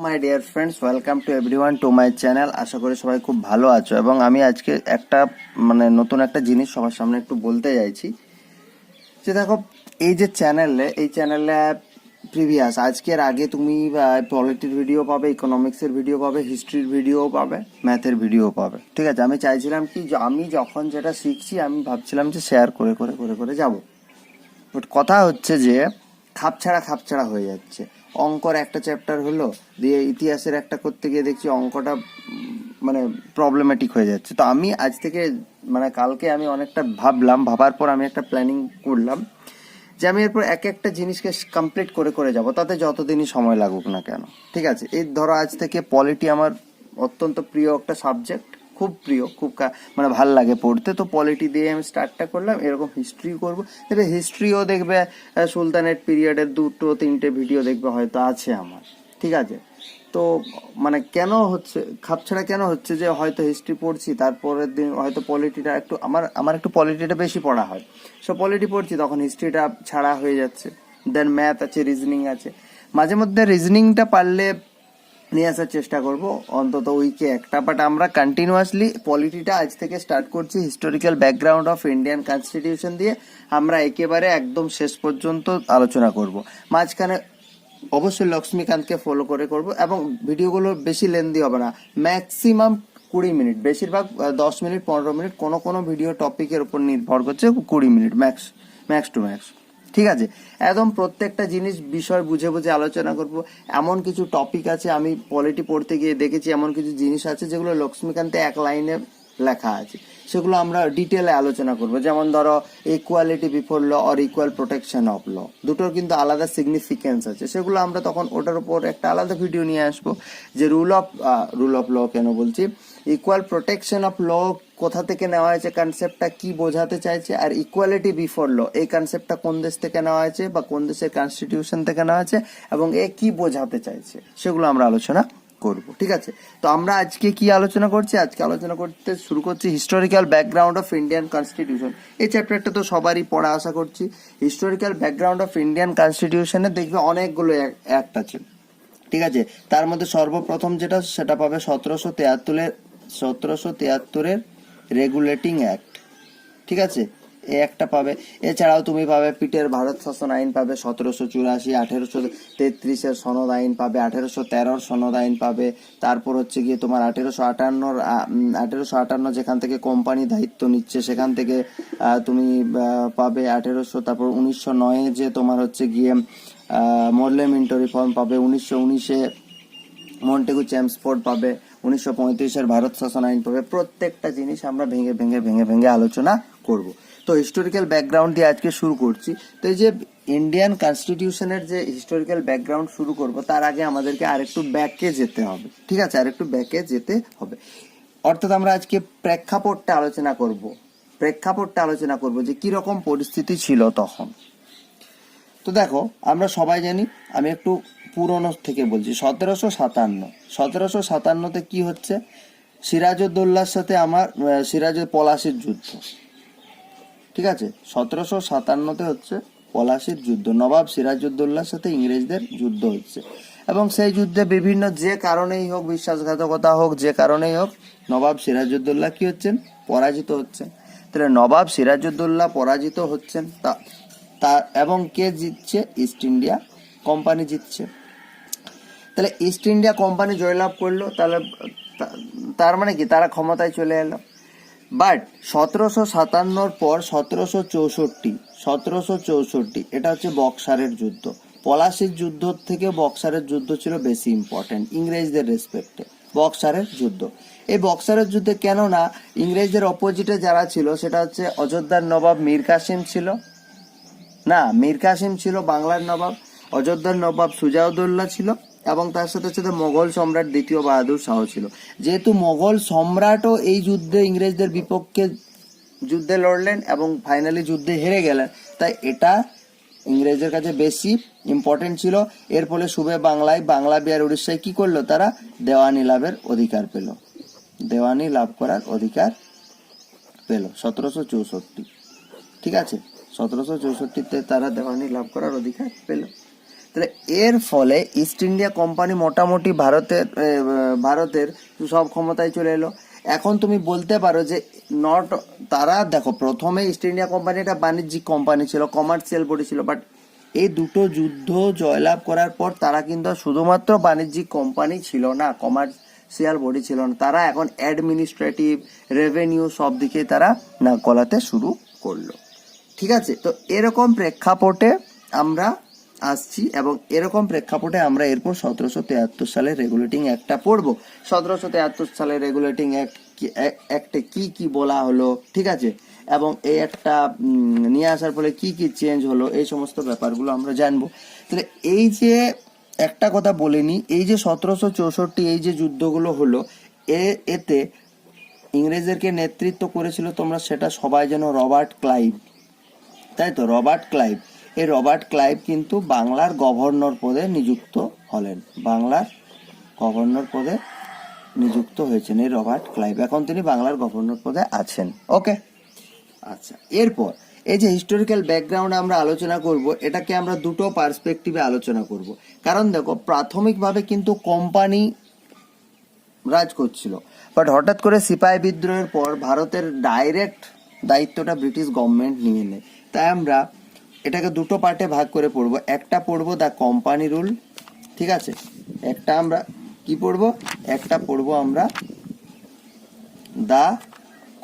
My dear friends welcome to everyone to my channel আশা করি সবাই খুব ভালো আছো। এবং আমি আজকে একটা মানে নতুন একটা জিনিস সবার সামনে একটু বলতে চাইছি। যে দেখো, এই যে চ্যানেলে এই চ্যানেলে প্রিভিয়াস আজকের আগে তুমি পলিটির ভিডিও পাবে ইকোনমিক্সের ভিডিও পাবে হিস্ট্রির ভিডিও পাবে ম্যাথের ভিডিও পাবে। ঠিক আছে, আমি চাইছিলাম কি আমি যখন যেটা শিখছি, আমি ভাবছিলাম যে শেয়ার করে করে করে করে যাব। বাট কথা হচ্ছে যে, খাপছাড়া খাপছাড়া হয়ে যাচ্ছে। অঙ্কর একটা চ্যাপ্টার হলো, দিয়ে ইতিহাসের একটা করতে গিয়ে দেখছি অঙ্কটা মানে প্রবলেমেটিক হয়ে যাচ্ছে। তো আমি আজ থেকে মানে কালকে আমি অনেকটা ভাবলাম, ভাবার পর আমি একটা প্ল্যানিং করলাম, যে আমি এরপর এক একটা জিনিসকে কমপ্লিট করে করে যাব, তাতে যতদিনই সময় লাগুক না কেন। ঠিক আছে? এই ধরো আজ থেকে পলিটি আমার অত্যন্ত প্রিয় একটা সাবজেক্ট খুব প্রিয়, খুব মানে ভালো লাগে পড়তে। তো পলিটি দিয়ে আমি স্টার্টটা করলাম, এরকম হিস্ট্রি করব। এবার হিস্ট্রিও দেখবে সুলতানের পিরিয়ডের দুটো, তিনটে ভিডিও দেখবে হয়তো আছে আমার, ঠিক আছে? তো মানে কেন হচ্ছে খাপছাড়া কেন হচ্ছে যে হয়তো হিস্ট্রি পড়ছি, তারপরের দিন হয়তো পলিটিটা একটু, আমার আমার একটু পলিটিটা বেশি পড়া হয়। সো পলিটি পড়ছি, তখন হিস্ট্রিটা ছাড়া হয়ে যাচ্ছে। দেন ম্যাথ আছে রিজনিং আছে। মাঝে মধ্যে রিজনিংটা পারলে নিয়ে আসার চেষ্টা করব। অন্তত উইকে একটা। বাট আমরা কন্টিনিউয়াসলি পলিটিটা আজ থেকে স্টার্ট করছি historical background of Indian constitution দিয়ে। আমরা একেবারে একদম শেষ পর্যন্ত আলোচনা করব। মাঝখানে অবশ্যই লক্ষ্মীকান্তকে ফলো করে করব এবং ভিডিওগুলো বেশি লেন্দি হবে না। ম্যাক্সিমাম কুড়ি মিনিট। বেশিরভাগ দশ মিনিট, পনেরো মিনিট কোনো কোনো ভিডিও টপিকের উপর নির্ভর করছে কুড়ি minute max max to max ঠিক আছে? একদম প্রত্যেকটা জিনিস, বিষয় বুঝে বুঝে আলোচনা করব। এমন কিছু টপিক আছে, আমি পলিটি পড়তে গিয়ে দেখেছি, এমন কিছু জিনিস আছে যেগুলো লক্ষ্মীকান্তে এক লাইনে লেখা আছে। সেগুলো আমরা ডিটেলে আলোচনা করব। যেমন ধরো equality before law or equal protection of law দুটোর কিন্তু আলাদা সিগনিফিকেন্স আছে। সেগুলো আমরা তখন ওটার উপর একটা আলাদা ভিডিও নিয়ে আসব। যে rule of rule of law কেন বলছি? ইকুয়াল প্রোটেকশন অফ ল কোথা থেকে নেওয়া হয়েছে কনসেপ্টটা কি বোঝাতে চাইছে? আর ইকুয়ালিটি বিফোর ল এই কনসেপ্টটা কোন দেশ থেকে নেওয়া হয়েছে বা কোন দেশের কনস্টিটিউশন থেকে নেওয়া হয়েছে এবং এ কি বোঝাতে চাইছে? সেগুলো আমরা আলোচনা করব, ঠিক আছে? তো আমরা আজকে কি আলোচনা করছি? আজকে আলোচনা করতে শুরু করছি historical background of Indian constitution এই চ্যাপ্টারটা তো সবারই পড়া আশা করছি। হিস্টোরিক্যাল ব্যাকগ্রাউন্ড অফ ইন্ডিয়ান কনস্টিটিউশনে দেখবে অনেকগুলো অ্যাক্ট আছে, ঠিক আছে? তার মধ্যে সর্বপ্রথম যেটা, সেটা পাবে সতেরোশো তেয়াত্তরের সতেরোশো তেয়াত্তরের রেগুলেটিং অ্যাক্ট। ঠিক আছে? এই একটা পাবে। এছাড়াও তুমি পাবে পিটের ভারত শাসন আইন পাবে সতেরোশো চুরাশি, আঠেরোশো তেত্রিশের সনদ আইন পাবে, আঠেরোশো তেরোর সনদ আইন পাবে। তারপর হচ্ছে গিয়ে তোমার আঠেরোশো আটান্নর আঠেরোশো আটান্ন যেখান থেকে কোম্পানি দায়িত্ব নিচ্ছে, সেখান থেকে তুমি পাবে আঠেরোশো, তারপর উনিশশো নয়ে যে তোমার হচ্ছে গিয়ে মোরলে মিন্টো রিফর্ম পাবে, উনিশশো উনিশে মন্টেগু চ্যাম্পসফোর্ড পাবে। উনিশশো পঁয়ত্রিশের ভারত শাসন আইন পাবে প্রত্যেকটা জিনিস আমরা ভেঙে ভেঙে ভেঙে ভেঙে আলোচনা করব। তো হিস্টোরিক্যাল ব্যাকগ্রাউন্ড দিয়ে আজকে শুরু করছি। তো এই যে ইন্ডিয়ান কনস্টিটিউশনের যে হিস্টোরিক্যাল ব্যাকগ্রাউন্ড শুরু করব, তার আগে আমাদেরকে আরেকটু ব্যাকে যেতে হবে। ঠিক আছে? আরেকটু ব্যাকে যেতে হবে। অর্থাৎ আমরা আজকে প্রেক্ষাপটটা আলোচনা করব। প্রেক্ষাপটটা আলোচনা করব যে কি রকম পরিস্থিতি ছিল তখন। তো দেখো, আমরা সবাই জানি, আমি একটু পুরনো থেকে বলছি, সতেরোশো সাতান্ন। সতেরোশো সাতান্নতে কি হচ্ছে? সিরাজউদ্দৌল্লার সাথে আমার সিরাজ পলাশির যুদ্ধ। ঠিক আছে? সতেরোশো সাতান্নতে হচ্ছে পলাশির যুদ্ধ। নবাব সিরাজউদ্দৌল্লার সাথে ইংরেজদের যুদ্ধ হচ্ছে। এবং সেই যুদ্ধে বিভিন্ন, যে কারণেই হোক, বিশ্বাসঘাতকতা হোক, যে কারণেই হোক, নবাব সিরাজউদ্দৌল্লা কি হচ্ছেন? পরাজিত হচ্ছেন। তাহলে নবাব সিরাজউদ্দৌল্লা পরাজিত হচ্ছেন তা, এবং কে জিতছে? ইস্ট ইন্ডিয়া কোম্পানি জিতছে। তাহলে ইস্ট ইন্ডিয়া কোম্পানি জয়লাভ করল, তাহলে তার মানে কি? তারা ক্ষমতায় চলে এলো। বাট সতেরোশো সাতান্নর পর সতেরোশো চৌষট্টি সতেরোশো চৌষট্টি, এটা হচ্ছে বক্সারের যুদ্ধ। পলাশির যুদ্ধ থেকে বক্সারের যুদ্ধ ছিল বেশি ইম্পর্টেন্ট ইংরেজদের রেসপেক্টে বক্সারের যুদ্ধ। এই বক্সারের যুদ্ধে কেন না ইংরেজদের অপোজিটে যারা ছিল, সেটা হচ্ছে অযোধ্যার নবাব মীর কাসিম ছিল। না, মীর কাসিম ছিল বাংলার নবাব, অযোধ্যার নবাব সুজাউদ্দৌল্লা ছিল। এবং তার সাথে সাথে মোগল সম্রাট দ্বিতীয় বাহাদুর শাহ ছিল। যেহেতু মোগল সম্রাটও এই যুদ্ধে ইংরেজদের বিপক্ষে যুদ্ধে লড়লেন এবং ফাইনালি যুদ্ধে হেরে গেলেন, তাই এটা ইংরেজের কাছে বেশি ইম্পর্টেন্ট ছিল। এর ফলে সুবে বাংলায় বাংলা বিহার উড়িষ্যায় কি করল তারা? দেওয়ানি লাভের অধিকার পেল। দেওয়ানি লাভ করার অধিকার পেল। সতেরোশো চৌষট্টি। ঠিক আছে? সতেরোশো চৌষট্টিতে তারা দেওয়ানি লাভ করার অধিকার পেল। তাহলে এর ফলে ইস্ট ইন্ডিয়া কোম্পানি মোটামুটি ভারতের ভারতের সব ক্ষমতায় চলে এলো। এখন তুমি বলতে পারো যে নট তারা দেখো, প্রথমে ইস্ট ইন্ডিয়া কোম্পানি একটা বাণিজ্যিক কোম্পানি ছিল কমার্শিয়াল বডি ছিল বাট এই দুটো যুদ্ধ জয়লাভ করার পর তারা কিন্তু শুধুমাত্র বাণিজ্যিক কোম্পানি ছিল না কমার্শিয়াল বডি ছিল না। তারা এখন অ্যাডমিনিস্ট্রেটিভ রেভিনিউ সব দিকে তারা না গলাতে শুরু করল। ঠিক আছে? তো এরকম প্রেক্ষাপটে আমরা আসছি এবং এরকম প্রেক্ষাপটে আমরা এরপর সতেরোশো তেহাত্তর সালের রেগুলেটিং অ্যাক্টটা পড়ব। সতেরোশো তেহাত্তর সালের রেগুলেটিং অ্যাক্ট অ্যাক্টে কি কি বলা হলো, ঠিক আছে? এবং এই একটা নিয়ে আসার ফলে কি কি চেঞ্জ হলো, এই সমস্ত ব্যাপারগুলো আমরা জানব। তাহলে এই যে একটা কথা বলিনি এই যে সতেরোশো চৌষট্টি এই যে যুদ্ধগুলো হলো, এ, এতে ইংরেজদেরকে নেতৃত্ব করেছিল তোমরা সেটা সবাই যেন রবার্ট ক্লাইভ। তাই তো? Robert Clive. এই রবার্ট ক্লাইভ কিন্তু বাংলার গভর্নর পদে নিযুক্ত হলেন। বাংলার গভর্নর পদে নিযুক্ত হয়েছেন এই রবার্ট ক্লাইভ। এখন তিনি বাংলার গভর্নর পদে আছেন। ওকে? আচ্ছা এরপর এই যে হিস্টোরিক্যাল ব্যাকগ্রাউন্ড আমরা আলোচনা করব, এটাকে আমরা দুটো পার্সপেক্টিভে আলোচনা করব। কারণ দেখো, প্রাথমিকভাবে কিন্তু কোম্পানি রাজ করছিল। বাট হঠাৎ করে সিপাহি বিদ্রোহের পর ভারতের ডাইরেক্ট দায়িত্বটা ব্রিটিশ গভর্নমেন্ট নিয়ে নেয়। তাই আমরা এটাকে দুটো পার্টে ভাগ করে পড়ব। একটা পড়ব দ্য কোম্পানি রুল ঠিক আছে? একটা আমরা কি পড়ব? একটা পড়ব আমরা the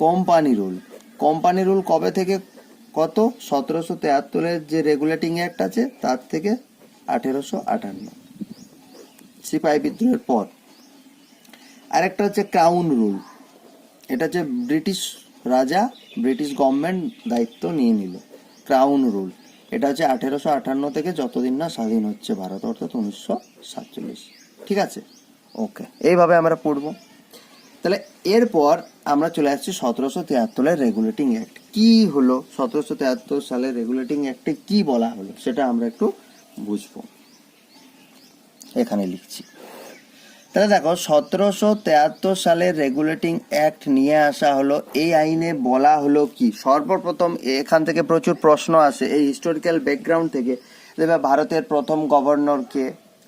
company rule company rule কবে থেকে কত? সতেরোশো তেয়াত্তরের যে রেগুলেটিং অ্যাক্ট আছে, তার থেকে আঠেরোশো আটান্ন। সিপাহি বিদ্রোহের পর। আরেকটা হচ্ছে ক্রাউন রুল এটা হচ্ছে ব্রিটিশ রাজা, ব্রিটিশ গভর্নমেন্ট দায়িত্ব নিয়ে নিল। ক্রাউন রুল এটা হচ্ছে আঠেরোশো আটান্ন থেকে যতদিন না স্বাধীন হচ্ছে ভারত, অর্থাৎ উনিশশো সাতচল্লিশ। ঠিক আছে? ওকে এইভাবে আমরা পড়ব। তাহলে এরপর আমরা চলে আসছি সতেরোশো তিয়াত্তরের রেগুলেটিং অ্যাক্ট কি হলো? সতেরোশো তিয়াত্তর সালের রেগুলেটিং অ্যাক্টে কি বলা হলো? সেটা আমরা একটু বুঝব। এখানে লিখছি। তাহলে দেখো, সতেরোশো তেয়াত্তর সালের রেগুলেটিং অ্যাক্ট নিয়ে আসা হলো। এই আইনে বলা হলো কি? সর্বপ্রথম এখান থেকে প্রচুর প্রশ্ন আসে এই হিস্টোরিক্যাল ব্যাকগ্রাউন্ড থেকে। ভারতের প্রথম গভর্নরকে,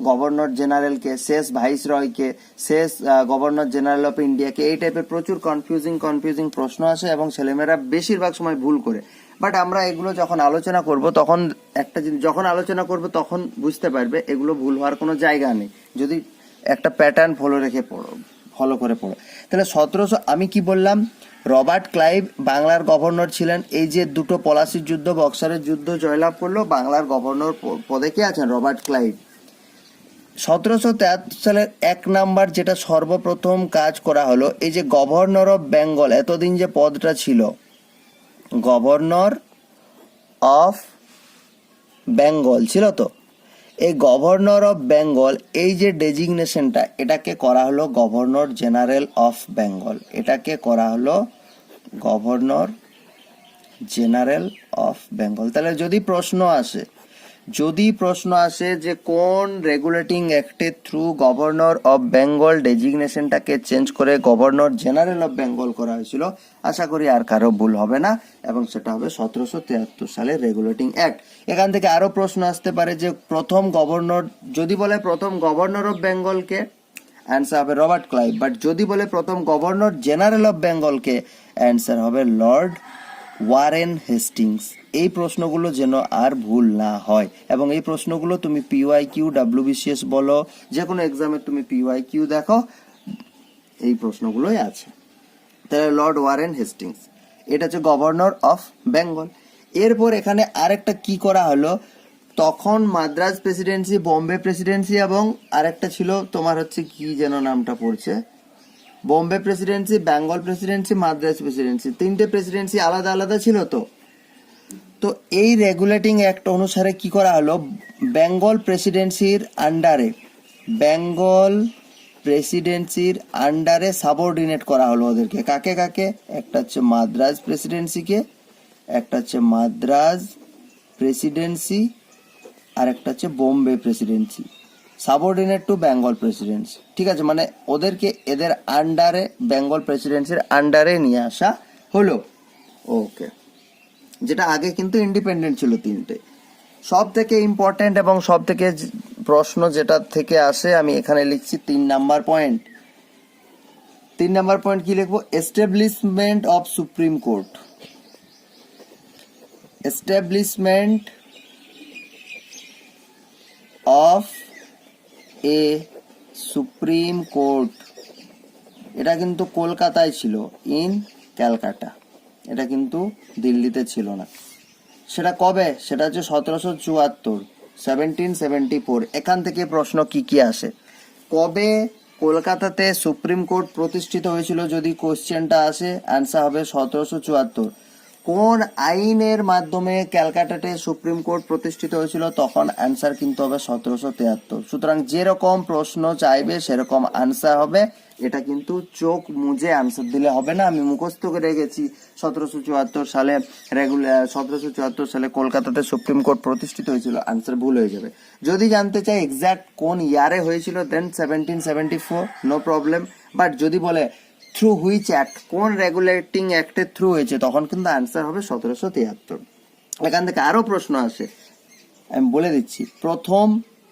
গভর্নর জেনারেলকে, শেষ ভাইস রয়কে শেষ গভর্নর জেনারেল অফ ইন্ডিয়াকে, এই টাইপের প্রচুর কনফিউজিং কনফিউজিং প্রশ্ন আসে এবং ছেলেমেয়েরা বেশিরভাগ সময় ভুল করে। বাট আমরা এগুলো যখন আলোচনা করব, তখন একটা জিনিস, যখন আলোচনা করব, তখন বুঝতে পারবে এগুলো ভুল হওয়ার কোনো জায়গা নেই। যদি একটা প্যাটার্ন ফলো রেখে পড়ো ফলো করে পড়ো। তাহলে সতেরোশো, আমি কি বললাম? রবার্ট ক্লাইভ বাংলার গভর্নর ছিলেন। এই যে দুটো পলাশির যুদ্ধ, বক্সারের যুদ্ধ জয়লাভ করল, বাংলার গভর্নর পদে কে আছেন? Robert Clive. সতেরোশো তেহাত্তর সালের এক নাম্বার যেটা সর্বপ্রথম কাজ করা হলো, এই যে গভর্নর অফ বেঙ্গল, এতদিন যে পদটা ছিল, গভর্নর অফ বেঙ্গল, ছিল তো? এই গভর্নর অফ বেঙ্গল, এই যে ডেজিগনেশনটা, এটাকে করা হলো গভর্নর জেনারেল অফ বেঙ্গল। এটাকে করা হলো গভর্নর জেনারেল অফ বেঙ্গল। তাহলে যদি প্রশ্ন আসে যদি প্রশ্ন আসে যে কোন রেগুলেটিং অ্যাক্টের থ্রু গভর্নর অফ বেঙ্গল ডেজিগনেশনটাকে চেঞ্জ করে গভর্নর জেনারেল অফ বেঙ্গল করা হয়েছিল, আশা করি আর কারও ভুল হবে না, এবং সেটা হবে সতেরোশো তিয়াত্তর সালের রেগুলেটিং অ্যাক্ট। এখান থেকে আরও প্রশ্ন আসতে পারে যে প্রথম গভর্নর, যদি বলে প্রথম গভর্নর অফ বেঙ্গলকে অ্যান্সার হবে রবার্ট ক্লাইভ বাট যদি বলে প্রথম গভর্নর জেনারেল অফ বেঙ্গলকে অ্যান্সার হবে লর্ড ওয়ারেন হেস্টিংস। এই প্রশ্নগুলো যেন আর ভুল না হয়। এবং এই প্রশ্নগুলো তুমি পিওয়াই কিউ ডাব্লিউবিসিএস বলো যে কোনো এক্সামে তুমি পিওয়াই কিউ দেখো, এই প্রশ্নগুলোই আছে। তাহলে লর্ড ওয়ারেন হেস্টিংস এটা হচ্ছে গভর্নর অফ বেঙ্গল এরপর এখানে আরেকটা কি করা হলো? তখন মাদ্রাজ প্রেসিডেন্সি বোম্বে প্রেসিডেন্সি এবং আরেকটা ছিল, তোমার হচ্ছে কি যেন নামটা পড়ছে? Bombay presidency, Bengal presidency Madras presidency, তিনটে প্রেসিডেন্সি আলাদা আলাদা ছিল তো। তো এই রেগুলেটিং অ্যাক্ট অনুসারে কি করা হলো? বেঙ্গল প্রেসিডেন্সির আন্ডারে, বেঙ্গল প্রেসিডেন্সির আন্ডারে সাবঅর্ডিনেট করা হলো ওদেরকে। কাকে কাকে? একটা হচ্ছে মাদ্রাজ প্রেসিডেন্সিকে, একটা হচ্ছে মাদ্রাজ প্রেসিডেন্সি, আর একটা হচ্ছে Bombay presidency. Subordinate to Bengal presidency ঠিক আছে মানে ওদেরকে এদের আন্ডারে বেঙ্গল প্রেসিডেন্সির আন্ডারে নিয়ে আসা হলো। ওকে যেটা আগে কিন্তু ইন্ডিপেন্ডেন্ট ছিল তিনটে। সব থেকে ইম্পর্টেন্ট এবং সব থেকে প্রশ্ন যেটা থেকে আসে, আমি এখানে লিখছি তিন নাম্বার পয়েন্ট তিন নাম্বার পয়েন্ট কি লিখব? Establishment of supreme court establishment of a supreme court এটা কিন্তু কলকাতায় ছিল ইন ক্যালকাটা। এটা কিন্তু দিল্লিতে ছিল না। সেটা কবে? সেটা হচ্ছে সতেরোশো চুয়াত্তর সেভেন্টিন সেভেন্টি ফোর এখান থেকে প্রশ্ন কি কি আসে? কবে কলকাতাতে সুপ্রিম কোর্ট প্রতিষ্ঠিত হয়েছিল যদি কোশ্চেনটা আসে? অ্যান্সার হবে সতেরোশো চুয়াত্তর। কোন আইনের মাধ্যমে ক্যালকাটাতে সুপ্রিম কোর্ট প্রতিষ্ঠিত হয়েছিল, তখন অ্যান্সার কিন্তু হবে সতেরোশো তিয়াত্তর সুতরাং যেরকম প্রশ্ন চাইবে, সেরকম আনসার হবে। এটা কিন্তু চোখ মুজে আনসার দিলে হবে না। আমি মুখস্থ করে রেখেছি, সতেরোশো চুয়াত্তর সালে রেগুলার সতেরোশো চুয়াত্তর সালে কলকাতাতে সুপ্রিম কোর্ট প্রতিষ্ঠিত হয়েছিল আনসার ভুল হয়ে যাবে। যদি জানতে চাই এক্সাক্ট কোন ইয়ারে হয়েছিল then seventeen seventy four no problem but যদি বলে থ্রু হুইচ অ্যাক্ট কোন রেগুলেটিং অ্যাক্টের থ্রু হয়েছে, তখন কিন্তু আনসার হবে সতেরোশো তিয়াত্তর। এখান থেকে আরও প্রশ্ন আসে। আমি বলে দিচ্ছি, প্রথম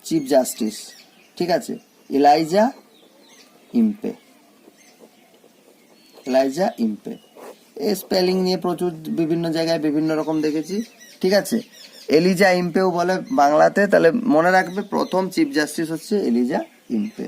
চিফ জাস্টিস ঠিক আছে? ইলাইজা ইম্পে এলাইজা ইম্পে এই স্পেলিং নিয়ে প্রচুর বিভিন্ন জায়গায় বিভিন্ন রকম দেখেছি, ঠিক আছে? এলিজা ইম্পেও বলে বাংলাতে, তাহলে মনে রাখবে প্রথম চিফ জাস্টিস হচ্ছে এলিজা ইম্পে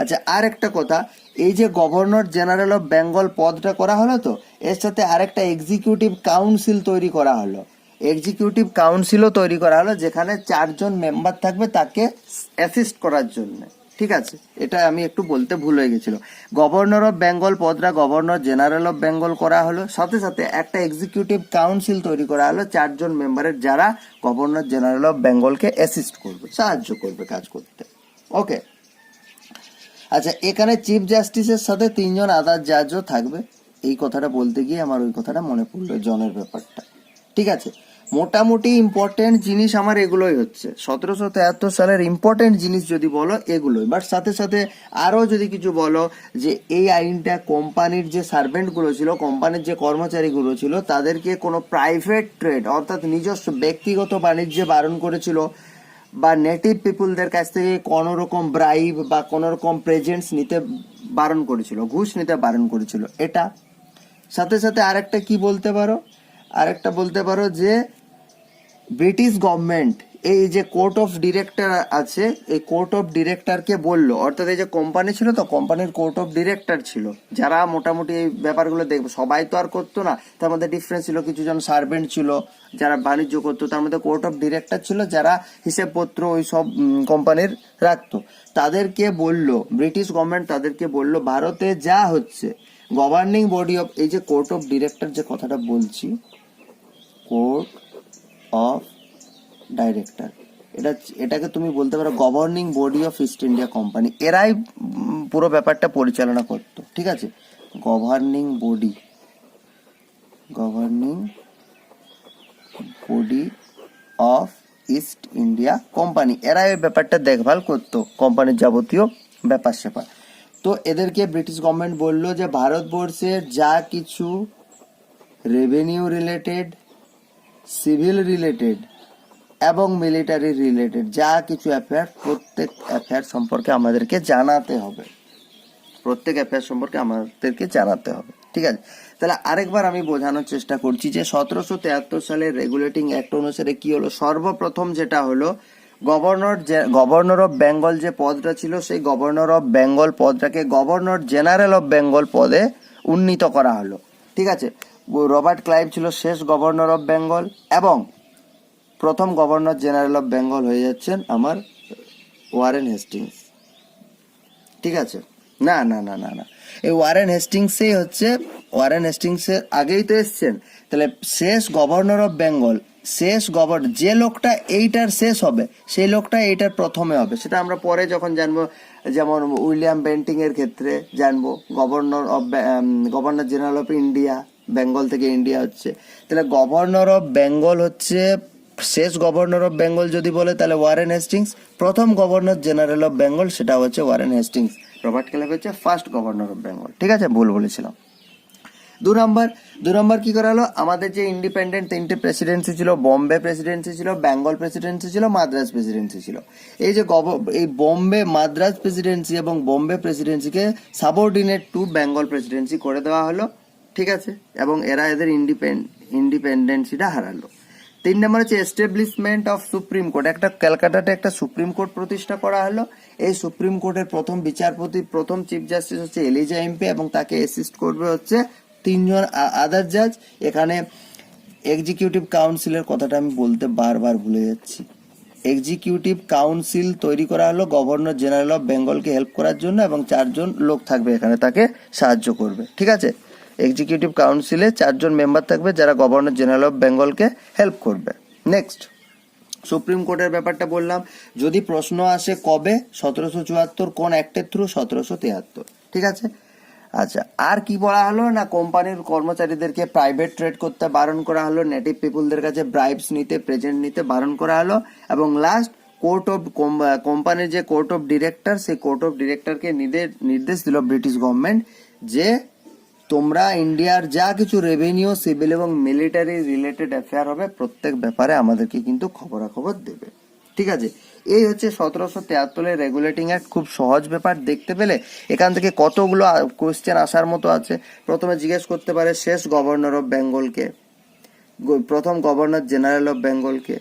আচ্ছা আর একটা কথা এই যে গভর্নর জেনারেল অফ বেঙ্গল পদটা করা হলো তো, এর সাথে আরেকটা এক্সিকিউটিভ কাউন্সিল তৈরি করা হলো। এক্সিকিউটিভ কাউন্সিলও তৈরি করা হলো, যেখানে চারজন মেম্বার থাকবে তাকে অ্যাসিস্ট করার জন্য। ঠিক আছে? এটা আমি একটু বলতে ভুল হয়ে গেছিল। গভর্নর অফ বেঙ্গল পদটা গভর্নর জেনারেল অফ বেঙ্গল করা হলো, সাথে সাথে একটা এক্সিকিউটিভ কাউন্সিল তৈরি করা হলো, চারজন মেম্বারের যারা গভর্নর জেনারেল অফ বেঙ্গলকে অ্যাসিস্ট করবে, সাহায্য করবে কাজ করতে। ওকে আচ্ছা এখানে চিফ জাস্টিসের সাথে তিনজন আদার জাজও থাকবে। এই কথাটা বলতে গিয়ে আমার ওই কথাটা মনে পড়ল, জনের ব্যাপারটা। ঠিক আছে? মোটামুটি ইম্পর্টেন্ট জিনিস আমার এগুলোই হচ্ছে। সতেরোশো তেহাত্তর সালের ইম্পর্টেন্ট জিনিস যদি বলো, এগুলোই। বাট সাথে সাথে আরও যদি কিছু বলো, যে এই আইনটা কোম্পানির যে সার্ভেন্টগুলো ছিল কোম্পানির যে কর্মচারীগুলো ছিল, তাদেরকে কোনো প্রাইভেট ট্রেড অর্থাৎ নিজস্ব ব্যক্তিগত বাণিজ্যে বারণ করেছিল বা নেটিভ পিপুলদের কাছ থেকে কোনো রকম ব্রাইব বা কোনো রকম প্রেজেন্টস নিতে বারণ করেছিল, ঘুষ নিতে বারণ করেছিল। এটা সাথে সাথে আরেকটা কি বলতে পারো? আরেকটা বলতে পারো যে ব্রিটিশ গভর্নমেন্ট এই যে কোর্ট অফ ডিরেক্টর আছে, এই কোর্ট অফ ডিরেক্টরকে বলল, অর্থাৎ এই যে কোম্পানি ছিল তো কোম্পানির কোর্ট অফ ডিরেক্টর ছিল। যারা মোটামুটি এই ব্যাপারগুলো দেখবে, সবাই তো আর করতো না। তার মধ্যে ডিফারেন্স ছিল কিছু জন সার্ভেন্ট ছিল, যারা বাণিজ্য করতো, তার মধ্যে কোর্ট অফ ডিরেক্টর ছিল, যারা হিসেবপত্র ওই সব কোম্পানির রাখতো। তাদেরকে বলল, ব্রিটিশ গভর্নমেন্ট তাদেরকে বলল, ভারতে যা হচ্ছে গভর্নিং বডি অফ এই যে কোর্ট অফ ডিরেক্টর যে কথাটা বলছি কোর্ট অফ ডাইরেক্টর এটা এটাকে তুমি বলতে পারো governing body of East India company এরাই পুরো ব্যাপারটা পরিচালনা করতো, ঠিক আছে? Governing body governing body of East India company এরা এই ব্যাপারটা দেখভাল করতো কোম্পানির যাবতীয় ব্যাপার স্যাপার তো এদেরকে ব্রিটিশ গভর্নমেন্ট বলল যে, ভারতবর্ষের যা কিছু রেভিনিউ রিলেটেড সিভিল রিলেটেড এবং মিলিটারি রিলেটেড যা কিছু অ্যাফেয়ার প্রত্যেক অ্যাফেয়ার সম্পর্কে আমাদেরকে জানাতে হবে। প্রত্যেক অ্যাফেয়ার সম্পর্কে আমাদেরকে জানাতে হবে। ঠিক আছে? তাহলে আরেকবার আমি বোঝানোর চেষ্টা করছি যে সতেরোশো তেয়াত্তর সালের রেগুলেটিং অ্যাক্ট অনুসারে কি হলো? সর্বপ্রথম যেটা হলো গভর্নর গভর্নর অফ বেঙ্গল যে পদটা ছিল, সেই গভর্নর অফ বেঙ্গল পদটাকে গভর্নর জেনারেল অফ বেঙ্গল পদে উন্নীত করা হলো। ঠিক আছে? রবার্ট ক্লাইভ ছিল শেষ গভর্নর অফ বেঙ্গল এবং প্রথম গভর্নর জেনারেল অফ বেঙ্গল হয়ে যাচ্ছেন আমার ওয়ারেন হেস্টিংস। ঠিক আছে? না না না না না। এই ওয়ারেন হেস্টিংসেই হচ্ছে, ওয়ারেন হেস্টিংসের আগেই তো এসছেন। তাহলে শেষ গভর্নর অফ বেঙ্গল, শেষ গভর্নর যে লোকটা এইটার শেষ হবে, সেই লোকটা এইটার প্রথমে হবে। সেটা আমরা পরে যখন জানব, যেমন উইলিয়াম বেন্টিং এর ক্ষেত্রে জানব, governor of governor general of India, Bengal থেকে ইন্ডিয়া হচ্ছে। তাহলে গভর্নর অফ বেঙ্গল হচ্ছে শেষ গভর্নর অফ বেঙ্গল যদি বলে, তাহলে ওয়ারেন হেস্টিংস, প্রথম গভর্নর জেনারেল অফ বেঙ্গল, সেটা হচ্ছে ওয়ারেন হেস্টিংস। রবার্ট ক্লাইভ হচ্ছে ফার্স্ট গভর্নর অফ বেঙ্গল। ঠিক আছে? ভুল বলেছিলাম। দু নম্বর দু নম্বর কী করা হলো আমাদের যে ইন্ডিপেন্ডেন্ট তিনটে প্রেসিডেন্সি ছিল বম্বে প্রেসিডেন্সি ছিল বেঙ্গল প্রেসিডেন্সি ছিল মাদ্রাজ প্রেসিডেন্সি ছিল। এই যে গভ- এই বম্বে মাদ্রাজ প্রেসিডেন্সি এবং বম্বে প্রেসিডেন্সিকে সাবঅর্ডিনেট টু বেঙ্গল প্রেসিডেন্সি করে দেওয়া হলো। ঠিক আছে? এবং এরা এদের ইন্ডিপেন্ড ইন্ডিপেন্ডেন্সিটা হারালো। তিন নম্বর হচ্ছে এস্টাবলিশমেন্ট অফ সুপ্রিম কোর্ট একটা ক্যালকাটাতে একটা সুপ্রিম কোর্ট প্রতিষ্ঠা করা হলো। এই সুপ্রিম কোর্টের প্রথম বিচারপতি, প্রথম চিফ জাস্টিস হচ্ছে এলিজা এমপি এবং তাকে অ্যাসিস্ট করবে হচ্ছে তিনজন আদার জাজ এখানে এক্সিকিউটিভ কাউন্সিলের কথাটা আমি বলতে বারবার ভুলে যাচ্ছি। এক্সিকিউটিভ কাউন্সিল তৈরি করা হলো গভর্নর জেনারেল অফ বেঙ্গলকে হেল্প করার জন্য এবং চারজন লোক থাকবে এখানে তাকে সাহায্য করবে। ঠিক আছে? এক্সিকিউটিভ কাউন্সিলে চারজন মেম্বার থাকবে যারা গভর্নর জেনারেল অফ বেঙ্গলকে হেল্প করবে। নেক্সট সুপ্রিম কোর্টের ব্যাপারটা বললাম। যদি প্রশ্ন আসে কবে? সতেরোশো চুয়াত্তর কোন অ্যাক্টের থ্রু সতেরোশো তিয়াত্তর। ঠিক আছে? আচ্ছা আর কি বলা হলো? না কোম্পানির কর্মচারীদেরকে প্রাইভেট ট্রেড করতে বারণ করা হলো নেটিভ পিপুলদের কাছে ব্রাইবস নিতে প্রেজেন্ট নিতে বারণ করা হলো, এবং লাস্ট কোর্ট অফ কোম্পানির যে কোর্ট অফ ডিরেক্টর সেই কোর্ট অফ ডিরেক্টরকে নির্দেশ দিল ব্রিটিশ গভর্নমেন্ট যে তোমরা ইন্ডিয়ার যা কিছু রেভিনিউ সিভিল এবং মিলিটারি রিলেটেড অ্যাফেয়ার হবে, প্রত্যেক ব্যাপারে আমাদেরকে কিন্তু খবরাখবর দেবে। ঠিক আছে? এই হচ্ছে সতেরোশো তিয়াত্তরের রেগুলেটিং অ্যাক্ট খুব সহজ ব্যাপার, দেখতে পেলে এখান থেকে কতগুলো কোয়েশ্চেন আসার মতো আছে। প্রথমে জিজ্ঞেস করতে পারে শেষ গভর্নর অফ বেঙ্গলকে প্রথম গভর্নর জেনারেল অফ বেঙ্গলকে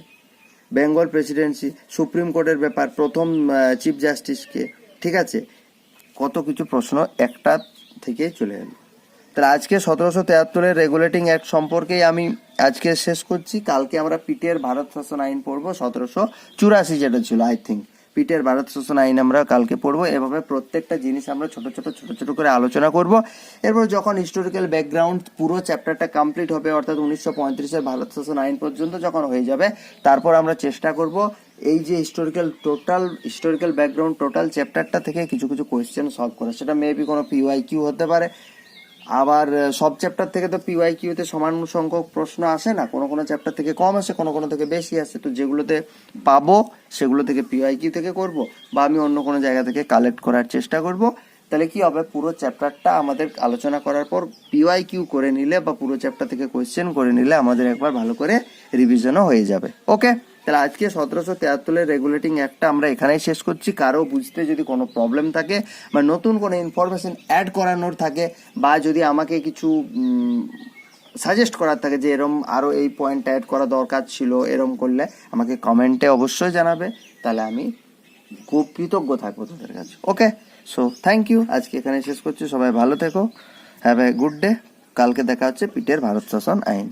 বেঙ্গল প্রেসিডেন্সি সুপ্রিম কোর্টের ব্যাপার, প্রথম চিফ জাস্টিসকে ঠিক আছে? কত কিছু প্রশ্ন একটা থেকে চলে এলো। তাহলে আজকে সতেরোশো তেয়াত্তরের রেগুলেটিং অ্যাক্ট সম্পর্কেই আমি আজকে শেষ করছি। কালকে আমরা পিটের ভারত শাসন আইন পড়ব, সতেরোশো চুরাশি যেটা ছিল আই থিঙ্ক পিটের ভারত শাসন আইন আমরা কালকে পড়ব, এভাবে প্রত্যেকটা জিনিস আমরা ছোট ছোট ছোট ছোট করে আলোচনা করব। এরপর যখন হিস্টোরিক্যাল ব্যাকগ্রাউন্ড পুরো চ্যাপ্টারটা কমপ্লিট হবে, অর্থাৎ উনিশশো পঁয়ত্রিশের ভারত শাসন আইন পর্যন্ত যখন হয়ে যাবে, তারপর আমরা চেষ্টা করব এই যে historical total historical background total চ্যাপ্টারটা থেকে কিছু কিছু কোয়েশ্চেন সলভ করা সেটা মেবি কোনো পিওয়াই কিউ হতে পারে আবার সব চ্যাপ্টার থেকে তো পিওয়াই কিউতে সমান সংখ্যক প্রশ্ন আসে না। কোনো কোনো চ্যাপ্টার থেকে কম আসে, কোনো কোনো থেকে বেশি আসে। তো যেগুলোতে পাবো, সেগুলো থেকে পিওয়াই কিউ থেকে করব বা আমি অন্য কোনো জায়গা থেকে কালেক্ট করার চেষ্টা করব। তাহলে কি হবে? পুরো চ্যাপ্টারটা আমাদের আলোচনা করার পর পিওয়াই কিউ করে নিলে বা পুরো চ্যাপ্টার থেকে কোয়েশ্চেন করে নিলে আমাদের একবার ভালো করে রিভিশনও হয়ে যাবে। ওকে তাহলে আজকে সতেরোশো তেয়াত্তরের রেগুলেটিং একটা আমরা এখানেই শেষ করছি। কারও বুঝতে যদি কোনো প্রবলেম থাকে বা নতুন কোনো ইনফরমেশন অ্যাড করানোর থাকে বা যদি আমাকে কিছু সাজেস্ট করার থাকে যে এরম আরও এই পয়েন্ট অ্যাড করা দরকার ছিল, এরম করলে আমাকে কমেন্টে অবশ্যই জানাবে। তাহলে আমি খুব কৃতজ্ঞ থাকব তোদের কাছে। ওকে সো থ্যাংক ইউ আজকে এখানে শেষ করছি। সবাই ভালো থেকো। হ্যাভ এ গুড ডে কালকে দেখা হচ্ছে পিটের ভারত শাসন আইন।